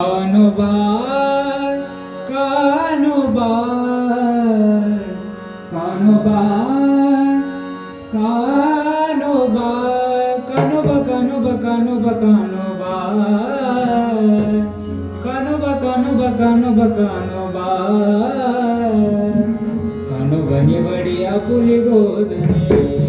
কানবার কানবার কানবার কানবার কানবা কানবা কানবা কানবার কানবা কানবা কানবা কানবার কানবনি বড়িয়া পুলি গোদনে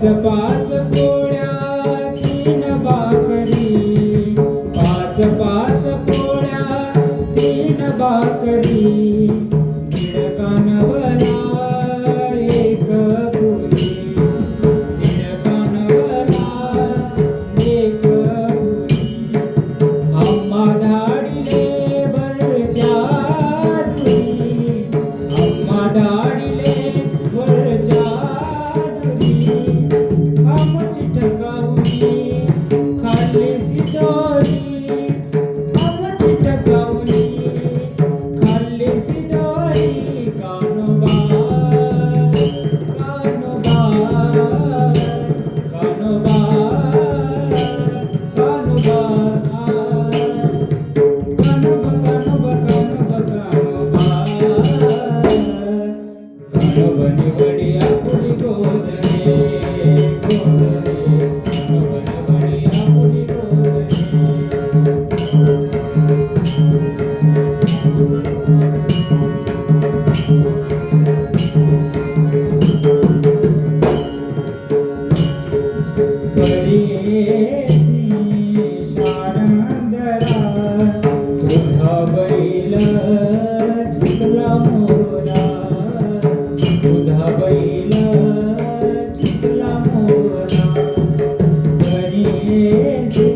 te bate Jesus.